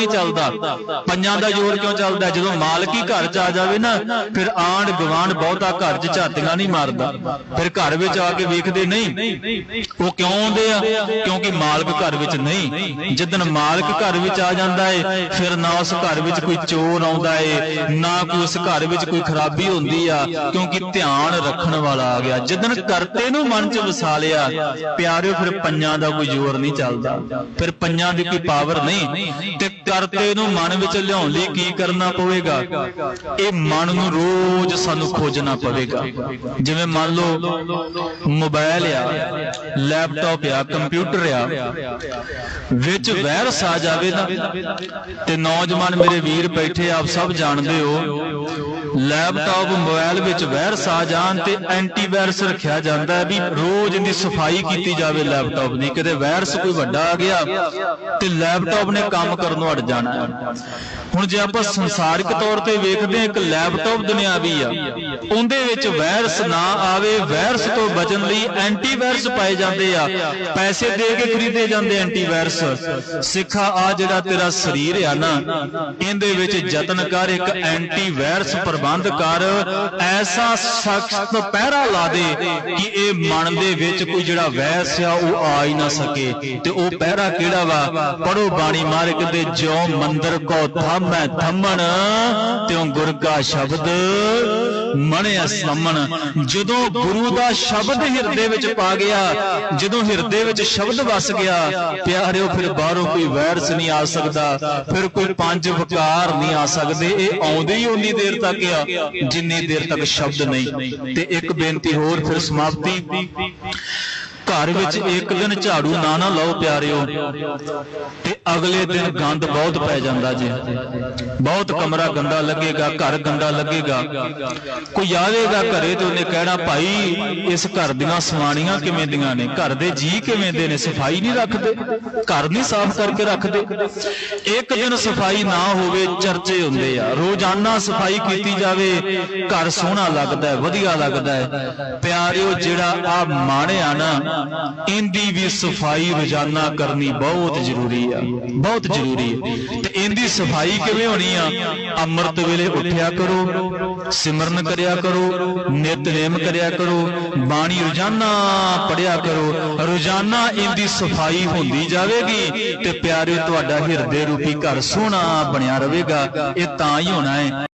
ਨਹੀਂ ਚੱਲਦਾ। ਪੰਜਾਂ ਦਾ ਜ਼ੋਰ ਕਿਉਂ ਚੱਲਦਾ? ਜਦੋਂ ਮਾਲਕ ਘਰ 'ਚ ਆ ਜਾਵੇ ਨਾ, ਫਿਰ ਆਂਢ ਗਵਾਂਢ ਬਹੁਤਾ ਘਰ 'ਚ ਝਾਤੀਆਂ ਨਹੀਂ ਮਾਰਦਾ। ਫਿਰ ਘਰ ਵਿੱਚ ਆ ਕੇ ਵੇਖਦੇ ਨਹੀਂ। ਉਹ ਕਿਉਂ ਆਉਂਦੇ ਆ? ਕਿਉਂਕਿ ਮਾਲਕ ਘਰ ਵਿੱਚ ਨਹੀਂ। ਜਿੱਦਨ ਮਾਲਕ ਘਰ ਵਿੱਚ ਆ ਜਾਂਦਾ ਏ, ਫਿਰ ਨਾ ਉਸ ਘਰ ਵਿੱਚ ਕੋਈ ਚੋਰ ਆਉਂਦਾ ਏ, ਨਾ ਕੋਈ ਉਸ ਘਰ ਵਿੱਚ ਕੋਈ ਖਰਾਬੀ ਹੁੰਦੀ ਆ, ਕਿਉਂਕਿ ਧਿਆਨ ਰੱਖਣ ਵਾਲਾ ਆ ਗਿਆ। ਜਿੱਦਨ ਕਰਤੇ ਨੂੰ ਮਨ 'ਚ ਵਸਾ ਲਿਆ ਪਿਆਰਿਓ, ਫਿਰ ਪੰਜਾਂ ਦਾ ਕੋਈ ਜ਼ੋਰ ਨਹੀਂ ਚੱਲਦਾ। ਫਿਰ ਪੰਜਾਂ ਦੀ ਕੋਈ ਪਾਵਰ ਨਹੀਂ। ਤੇ ਕਰਤੇ ਨੂੰ ਮਨ ਵਿੱਚ ਲਿਆਉਣ ਲਈ ਕੀ ਕਰਨਾ ਪਵੇਗਾ? ਇਹ ਮਨ ਨੂੰ ਰੋਜ਼ ਸਾਨੂੰ ਖੋਜਣਾ ਪਵੇਗਾ। ਜਿਵੇਂ ਮੰਨ ਲਓ ਮੋਬਾਈਲ ਆ, ਲੈਪਟਾਪ ਆ, ਕੰਪਿਊਟਰ ਆ, ਵਿੱਚ ਵਾਇਰਸ ਆ ਜਾਵੇ ਨਾ, ਤੇ ਨੌਜਵਾਨ ਮੇਰੇ ਵੀਰ ਬੈਠੇ ਆਪ ਸਭ ਜਾਣਦੇ ਹੋ, ਲੈਪਟਾਪ ਮੋਬਾਈਲ ਵਿੱਚ ਵਾਇਰਸ ਆ ਜਾਣ ਤੇ ਐਂਟੀਵਾਇਰਸ ਰੱਖਿਆ ਜਾਂਦਾ ਹੈ ਵੀ ਰੋਜ਼ ਦੀ ਸਫ਼ਾਈ ਕੀਤੀ ਜਾਵੇ ਲੈਪਟਾਪ ਦੀ। ਕਿਤੇ ਵਾਇਰਸ ਕੋਈ ਵੱਡਾ ਆ ਗਿਆ ਤੇ ਲੈਪਟਾਪ ਨੇ ਕੰਮ ਕਰਨ ਨੂੰ ਅੜ ਜਾਣਾ ਹੈ। ਹੁਣ ਜੇ ਆਪਾਂ ਸੰਸਾਰਿਕ ਤੌਰ ਤੇ ਵੇਖਦੇ ਹਾਂ, ਇੱਕ ਲੈਪਟਾਪ ਦੁਨਿਆਵੀ ਆ, ਉਹਦੇ ਵਿੱਚ ਵਾਇਰਸ ਨਾ ਆਵੇ, ਵਾਇਰਸ ਤੋਂ ਬਚਣ ਲਈ ਐਂਟੀਵਾਇਰਸ ਪਾਏ ਜਾਂਦੇ ਆ। ਪੈਸੇ ਦੇ ਕੇ ਖਰੀਦੇ ਜਾਂਦੇ ਐਂਟੀਵਾਇਰਸ ਸਿੱਖਾ, ਆ ਜਿਹੜਾ ਤੇਰਾ ਸਰੀਰ ਆ ਨਾ, ਇਹਦੇ ਵਿੱਚ ਯਤਨ ਕਰ, ਇੱਕ ਐਂਟੀਵਾਇਰਸ ਪ੍ਰਬੰਧ ਕਰ। ਐਸਾ ਸਖਤ ਪਹਿਰਾ ਲਾ ਦੇ ਕਿ ਇਹ ਮਨ ਦੇ ਵਿੱਚ ਕੋਈ ਜਿਹੜਾ ਵੈਸ ਆ, ਉਹ ਆ ਹੀ ਨਾ ਸਕੇ। ਤੇ ਉਹ ਪਹਿਰਾ ਕਿਹੜਾ ਵਾ? ਪੜੋ ਬਾਣੀ ਮਾਰਗ ਦੇ ਜਿਉ ਮੰਦਰ ਕੋ ਥਾਮੈ ਥੰਮਣ, ਤਿਉ ਗੁਰ ਕਾ ਸ਼ਬਦ ਮਣਿਆ ਸਮਣ। ਜਦੋਂ ਗੁਰੂ ਦਾ ਸ਼ਬਦ ਹਿਰਦੇ ਵਿੱਚ ਪਾ ਗਿਆ, ਜਦੋਂ ਹਿਰਦੇ ਵਿੱਚ ਸ਼ਬਦ ਵਸ ਗਿਆ, ਪਿਆਰਿਓ, ਫਿਰ ਬਾਹਰੋਂ ਕੋਈ ਵਾਇਰਸ ਨਹੀਂ ਆ ਸਕਦਾ, ਫਿਰ ਕੋਈ ਪੰਜ ਵਕਾਰ ਨਹੀਂ ਆ ਸਕਦੇ। ਇਹ ਆਉਂਦੇ ਹੀ ਉਨੀ ਦੇਰ ਤੱਕ ਆ, ਜਿੰਨੀ ਦੇਰ ਤੱਕ ਸ਼ਬਦ ਨਹੀਂ। ਤੇ ਇੱਕ ਬੇਨਤੀ ਹੋਰ ਫਿਰ ਸਮਾਪਤੀ। ਘਰ ਵਿੱਚ ਇੱਕ ਦਿਨ ਝਾੜੂ ਨਾ ਨਾ ਲਾਓ ਪਿਆਰਿਓ। ਤੇ ਅਗਲੇ ਦਿਨ ਗੰਦ ਬਹੁਤ ਪੈ ਜਾਂਦਾ ਜੀ। ਬਹੁਤ ਕਮਰਾ ਗੰਦਾ ਲੱਗੇਗਾ ਘਰ ਗੰਦਾ ਲੱਗੇਗਾ। ਕੋਈ ਆਵੇਗਾ ਘਰੇ ਤੇ ਉਹਨੇ ਕਹਿਣਾ ਭਾਈ ਇਸ ਘਰ ਦੀਆਂ ਸਵਾਣੀਆਂ ਕਿਵੇਂ ਦੀਆਂ ਨੇ? ਘਰ ਦੇ ਜੀ ਕਿਵੇਂ ਦੇ ਨੇ? ਸਫ਼ਾਈ ਨਹੀਂ ਰੱਖਦੇ। ਘਰ ਨਹੀਂ ਸਾਫ਼ ਕਰਕੇ ਰੱਖਦੇ। ਇੱਕ ਦਿਨ ਸਫ਼ਾਈ ਨਾ ਹੋਵੇ ਚਰਚੇ ਹੁੰਦੇ ਆ। ਰੋਜ਼ਾਨਾ ਸਫ਼ਾਈ ਕੀਤੀ ਜਾਵੇ ਘਰ ਸੋਹਣਾ ਲੱਗਦਾ ਹੈ ਵਧੀਆ ਲੱਗਦਾ ਹੈ। ਪਿਆਰਿਓ ਜਿਹੜਾ ਆ ਮਾਣਿਆ ਨਾ ਇਹਦੀ ਵੀ ਸਫ਼ਾਈ ਰੋਜ਼ਾਨਾ ਕਰਨੀ ਬਹੁਤ ਜ਼ਰੂਰੀ ਆ, ਬਹੁਤ ਜ਼ਰੂਰੀ ਹੈ ਤੇ ਇਹਦੀ ਸਫ਼ਾਈ ਕਿਵੇਂ ਹੋਣੀ ਆ? ਅੰਮ੍ਰਿਤ ਵੇਲੇ ਉੱਠਿਆ ਕਰੋ, ਸਿਮਰਨ ਕਰਿਆ ਕਰੋ ਨਿਤਨੇਮ ਕਰਿਆ ਕਰੋ, ਬਾਣੀ ਰੋਜ਼ਾਨਾ ਪੜਿਆ ਕਰੋ। ਰੋਜ਼ਾਨਾ ਇਹਦੀ ਸਫ਼ਾਈ ਹੁੰਦੀ ਜਾਵੇਗੀ ਤੇ ਪਿਆਰੇ ਤੁਹਾਡਾ ਹਿਰਦੇ ਰੂਪੀ ਘਰ ਸੋਹਣਾ ਬਣਿਆ ਰਹੇਗਾ, ਇਹ ਤਾਂ ਹੀ ਹੋਣਾ ਹੈ।